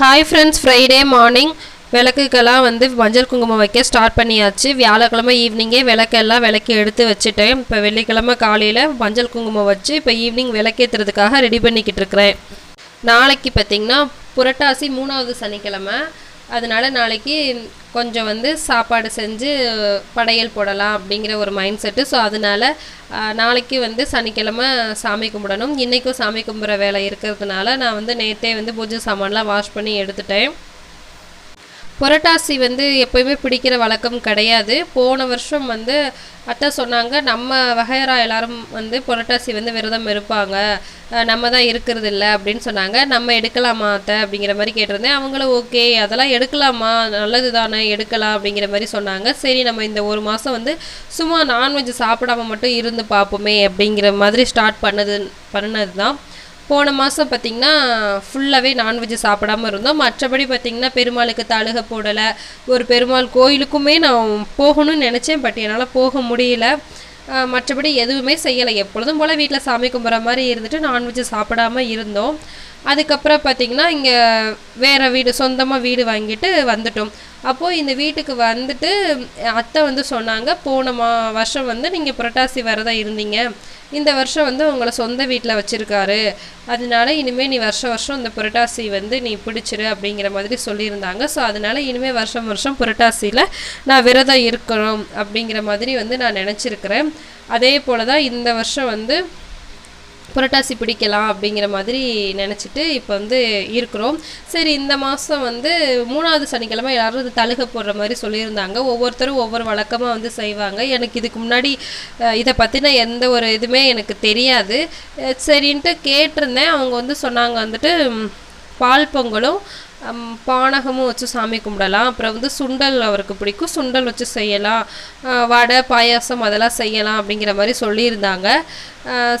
Hi friends Friday morning விளக்குக்கெல்லாம் வந்து மஞ்சள் குங்குமம் வைக்க ஸ்டார்ட் பண்ணியாச்சு. வியாழக்கிழமை ஈவினிங்கே விளக்கெல்லாம் விளக்கி எடுத்து வச்சுட்டேன். இப்போ வெள்ளிக்கிழமை காலையில் மஞ்சள் குங்குமம் வச்சு இப்போ ஈவினிங் விளக்கேற்றுறதுக்காக ரெடி பண்ணிக்கிட்டு இருக்கிறேன். நாளைக்கு பார்த்திங்கன்னா புரட்டாசி மூணாவது சனிக்கிழமை. அதனால நாளைக்கு கொஞ்சம் வந்து சாப்பாடு செஞ்சு படையல் போடலாம் அப்படிங்கிற ஒரு மைண்ட் செட்டு ஸோ அதனால நாளைக்கு வந்து சனிக்கிழமை சாமி கும்பிடணும். இன்றைக்கும் சாமி கும்பிட்ற வேலை இருக்கிறதுனால நான் வந்து நேற்றே வந்து பூஜை சாமான்லாம் வாஷ் பண்ணி எடுத்துட்டேன். புரட்டாசி வந்து எப்பயுமே பிடிக்கிற வழக்கம் கிடையாது. போன வருஷம் வந்து அத்தை சொன்னாங்க நம்ம வகையரா எல்லாரும் வந்து புரட்டாசி வந்து விரதம் இருப்பாங்க. நம்ம தான் இருக்கிறது இல்லை அப்படின்னு சொன்னாங்க. நம்ம எடுக்கலாமா அத்தை அப்படிங்கிற மாதிரி கேட்டிருந்தேன். அவங்களும் ஓகே அதெல்லாம் எடுக்கலாமா? நல்லது தானே எடுக்கலாம் அப்படிங்கிற மாதிரி சொன்னாங்க. சரி நம்ம இந்த ஒரு மாதம் வந்து சும்மா நான்வெஜ் சாப்பிடாம மட்டும் இருந்து பார்ப்போமே அப்படிங்கிற மாதிரி ஸ்டார்ட் பண்ணது பண்ணது தான் போன மாதம் பார்த்திங்கன்னா ஃபுல்லாகவே நான்வெஜ் சாப்பிடாம இருந்தோம். மற்றபடி பார்த்திங்கன்னா பெருமாளுக்கு தழுக போடலை. ஒரு பெருமாள் கோயிலுக்குமே நான் போகணும்னு நினச்சேன். பட் என்னால் போக முடியல. மற்றபடி எதுவுமே செய்யலை. எப்பொழுதும் போல் வீட்டில் சாமி கும்பிட்ற மாதிரி இருந்துட்டு நான்வெஜ் சாப்பிடாம இருந்தோம். அதுக்கப்புறம் பார்த்திங்கன்னா இங்கே வேறு வீடு சொந்தமாக வீடு வாங்கிட்டு வந்துட்டோம். அப்போது இந்த வீட்டுக்கு வந்துட்டு அத்தை வந்து சொன்னாங்க போன மா வருஷம் வந்து நீங்கள் புரட்டாசி வரதான் இருந்தீங்க. இந்த வருஷம் வந்து உங்களை சொந்த வீட்டில் வச்சுருக்காரு. அதனால இனிமேல் நீ வருஷம் வருஷம் இந்த புரட்டாசி வந்து நீ பிடிச்சிரு அப்படிங்கிற மாதிரி சொல்லியிருந்தாங்க. ஸோ அதனால இனிமேல் வருஷம் வருஷம் புரட்டாசியில் நான் விரதம் இருக்கணும் அப்படிங்கிற மாதிரி வந்து நான் நினச்சிருக்கிறேன். அதே போல் தான் இந்த வருஷம் வந்து புரட்டாசி பிடிக்கலாம் அப்படிங்கிற மாதிரி நினச்சிட்டு இப்போ வந்து இருக்கிறோம். சரி இந்த மாதம் வந்து மூணாவது சனிக்கிழமை எல்லாரும் இது தழுக போடுற மாதிரி சொல்லியிருந்தாங்க. ஒவ்வொருத்தரும் ஒவ்வொரு வழக்கமாக வந்து செய்வாங்க. எனக்கு இதுக்கு முன்னாடி இதை பற்றின எந்த ஒரு இதுவுமே எனக்கு தெரியாது. சரின்ட்டு கேட்டிருந்தேன். அவங்க வந்து சொன்னாங்க வந்துட்டு பால் பொங்கலும் பானகமும் வச்சு சாமி கும்பிடலாம். அப்புறம் வந்து சுண்டல் அவருக்கு பிடிக்கும். சுண்டல் வச்சு செய்யலாம். வடை பாயாசம் அதெல்லாம் செய்யலாம் அப்படிங்கிற மாதிரி சொல்லியிருந்தாங்க.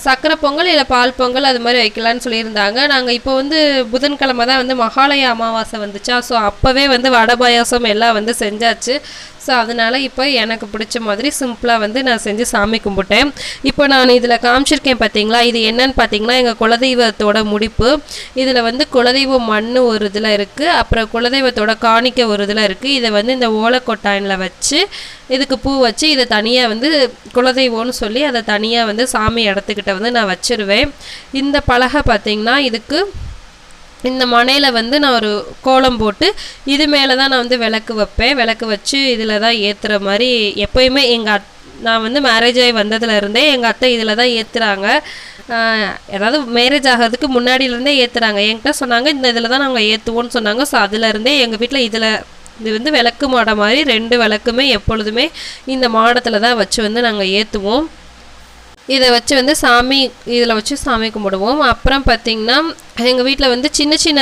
சக்கரை பொங்கல் இல்லை பால் பொங்கல் அது மாதிரி வைக்கலான்னு சொல்லியிருந்தாங்க. நாங்கள் இப்போ வந்து புதன்கிழமை தான் வந்து மகாலய அமாவாசை வந்துச்சா. ஸோ அப்போவே வந்து வடை பாயாசம் எல்லாம் வந்து செஞ்சாச்சு. ஸோ அதனால் இப்போ எனக்கு பிடிச்ச மாதிரி சிம்பிளாக வந்து நான் செஞ்சு சாமி கும்பிட்டேன். இப்போ நான் இதில் காமிச்சிருக்கேன் பார்த்தீங்களா இது என்னன்னு பார்த்தீங்கன்னா எங்கள் குலதெய்வத்தோட முடிப்பு. இதில் வந்து குலதெய்வ மண் ஒரு இதில் இருக்குது அப்புறம் குலதெய்வத்தோட காணிக்க ஒரு இதில் இருக்குது இதை வந்து இந்த ஓலைக்கொட்டாயனில் வச்சு இதுக்கு பூ வச்சு இதை தனியாக வந்து குலதெய்வம்னு சொல்லி அதை தனியாக வந்து சாமி இடத்துக்கிட்ட வந்து நான் வச்சுருவேன். இந்த பலகை பார்த்திங்கன்னா இதுக்கு இந்த மனையில் வந்து நான் ஒரு கோலம் போட்டு இது மேலே தான் நான் வந்து விளக்கு வைப்பேன். விளக்கு வச்சு இதில் தான் ஏற்றுற மாதிரி எப்போயுமே எங்கள் அத் நான் வந்து மேரேஜ் ஆகி வந்ததுலேருந்தே எங்கள் அத்தை இதில் தான் ஏற்றுறாங்க அதாவது மேரேஜ் ஆகிறதுக்கு முன்னாடியிலேருந்தே ஏற்றுறாங்க என்கிட்ட சொன்னாங்க இந்த இதில் தான் நாங்கள் ஏற்றுவோன்னு சொன்னாங்க. ஸோ அதுலேருந்தே எங்கள் வீட்டில் இதில் இது வந்து விளக்கு மாடம் மாதிரி ரெண்டு விளக்குமே எப்பொழுதுமே இந்த மாடத்தில் தான் வச்சு வந்து நாங்கள் ஏற்றுவோம் இதை வச்சு வந்து சாமி இதில் வச்சு சாமி கும்பிடுவோம். அப்புறம் பார்த்திங்கன்னா எங்கள் வீட்டில் வந்து சின்ன சின்ன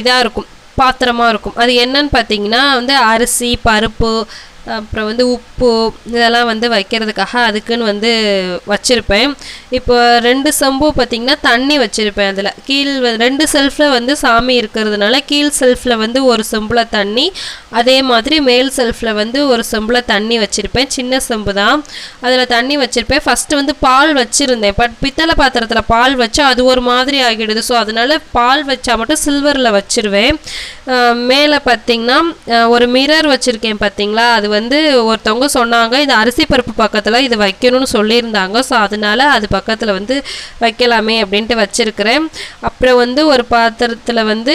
இதாக இருக்கும் பாத்திரமாக இருக்கும். அது என்னன்னு பார்த்தீங்கன்னா வந்து அரிசி பருப்பு அப்புறம் வந்து உப்பு இதெல்லாம் வந்து வைக்கிறதுக்காக அதுக்குன்னு வந்து வச்சுருப்பேன். இப்போ ரெண்டு செம்பு பார்த்திங்கன்னா தண்ணி வச்சுருப்பேன் அதில். கீழ் வ- ரெண்டு செல்ஃபில் வந்து சாமி இருக்கிறதுனால கீழ் செல்ஃபில் வந்து ஒரு செம்பில் தண்ணி அதே மாதிரி மேல் செல்ஃபில் வந்து ஒரு செம்பில் தண்ணி வச்சுருப்பேன். சின்ன செம்பு தான். அதில் தண்ணி வச்சுருப்பேன். ஃபஸ்ட்டு வந்து பால் வச்சுருந்தேன். பட் பித்தளை பாத்திரத்தில் பால் வச்சா அது ஒரு மாதிரி ஆகிடுது. ஸோ அதனால் பால் வச்சா மட்டும் சில்வரில் வச்சுருவேன். மேலே பார்த்தீங்கன்னா ஒரு மிரர் வச்சுருக்கேன் பார்த்திங்களா? அது வந்து ஒருத்தவங்க சொன்னாங்க இது அரிசி பருப்பு பக்கத்தில் இது வைக்கணும்னு சொல்லியிருந்தாங்க. ஸோ அதனால் அது பக்கத்தில் வந்து வைக்கலாமே அப்படின்ட்டு வச்சுருக்கிறேன். அப்புறம் வந்து ஒரு பாத்திரத்தில் வந்து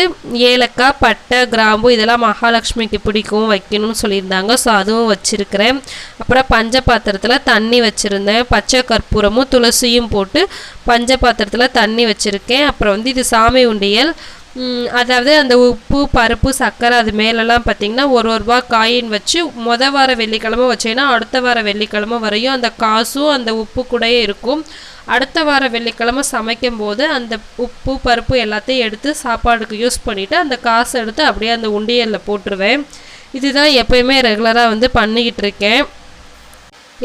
ஏலக்காய் பட்டை கிராம்பு இதெல்லாம் மகாலட்சுமிக்கு பிடிக்கும் வைக்கணும்னு சொல்லியிருந்தாங்க. ஸோ அதுவும் வச்சுருக்கிறேன். அப்புறம் பஞ்ச பாத்திரத்தில் தண்ணி வச்சுருந்தேன். பச்சை கற்பூரமும் துளசியும் போட்டு பஞ்ச பாத்திரத்தில் தண்ணி வச்சுருக்கேன். அப்புறம் வந்து இது சாமி உண்டியல். அதாவது அந்த உப்பு பருப்பு சர்க்கரை அது மேலெல்லாம் பார்த்திங்கன்னா ஒரு ஒரு ரூபா காயின் வச்சு மொத வார வெள்ளிக்கிழமை வச்சேன்னா அடுத்த வார வெள்ளிக்கிழமை வரையும் அந்த காசும் அந்த உப்பு கூடயே இருக்கும். அடுத்த வார வெள்ளிக்கிழமை சமைக்கும் போது அந்த உப்பு பருப்பு எல்லாத்தையும் எடுத்து சாப்பாடுக்கு யூஸ் பண்ணிவிட்டு அந்த காசை எடுத்து அப்படியே அந்த உண்டியலில் போட்டுருவேன். இதுதான் எப்பயுமே ரெகுலராக வந்து பண்ணிக்கிட்டு இருக்கேன்.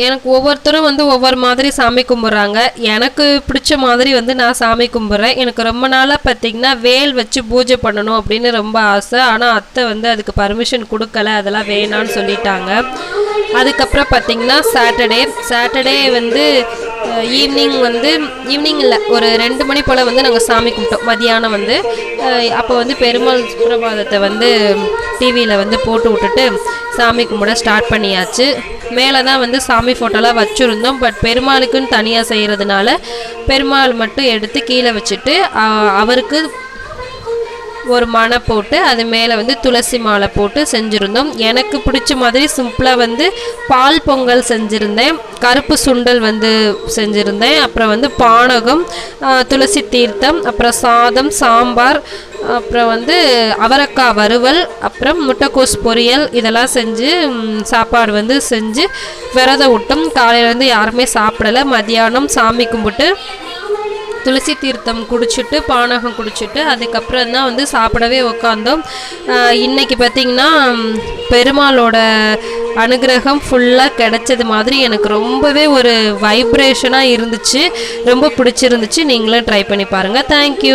எனக்கு ஒவ்வொருத்தரும் வந்து ஒவ்வொரு மாதிரி சாமி கும்பிட்றாங்க. எனக்கு பிடிச்ச மாதிரி வந்து நான் சாமி கும்பிட்றேன். எனக்கு ரொம்ப நாளாக பார்த்தீங்கன்னா வேல் வச்சு பூஜை பண்ணணும் அப்படின்னு ரொம்ப ஆசை. ஆனால் அத்தை வந்து அதுக்கு பர்மிஷன் கொடுக்கல. அதெல்லாம் வேணான்னு சொல்லிட்டாங்க. அதுக்கப்புறம் பார்த்திங்கன்னா சாட்டர்டே சாட்டர்டே வந்து ஈவினிங் வந்து ஈவினிங் இல்லை ஒரு ரெண்டு மணி போல் வந்து நாங்கள் சாமி கும்பிட்டோம். மதியானம் வந்து அப்போ வந்து பெருமாள் சுப்பிரபாதத்தை வந்து டிவியில் வந்து போட்டு விட்டுட்டு சாமி கும்பிட ஸ்டார்ட் பண்ணியாச்சு. மேலே தான் வந்து சாமி ஃபோட்டோலாம் வச்சுருந்தோம். பட் பெருமாளுக்குன்னு தனியாக செய்கிறதுனால பெருமாள் மட்டும் எடுத்து கீழே வச்சுட்டு அவருக்கு ஒரு மனை போட்டு அது மேலே வந்து துளசி மாலை போட்டு செஞ்சுருந்தோம். எனக்கு பிடிச்ச மாதிரி சிம்பிளாக வந்து பால் பொங்கல் செஞ்சுருந்தேன். கருப்பு சுண்டல் வந்து செஞ்சுருந்தேன். அப்புறம் வந்து பானகம் துளசி தீர்த்தம் அப்புறம் சாதம் சாம்பார் அப்புறம் வந்து அவரக்காய் வறுவல் அப்புறம் முட்டைக்கோஸ் பொரியல் இதெல்லாம் செஞ்சு சாப்பாடு வந்து செஞ்சு விரதம் விட்டோம். காலையிலேருந்து யாருமே சாப்பிடலை. மதியானம் சாமி கும்பிட்டு துளசி தீர்த்தம் குடிச்சிட்டு பானகம் குடிச்சிட்டு அதுக்கப்புறம் தான் வந்து சாப்பிடவே உக்காந்தோம். இன்னைக்கு பார்த்தீங்கன்னா பெருமாளோட அனுகிரகம் ஃபுல்லாக கிடைச்சது மாதிரி எனக்கு ரொம்பவே ஒரு வைப்ரேஷனாக இருந்துச்சு. ரொம்ப பிடிச்சிருந்துச்சு. நீங்களும் ட்ரை பண்ணி பாருங்கள் தேங்க்யூ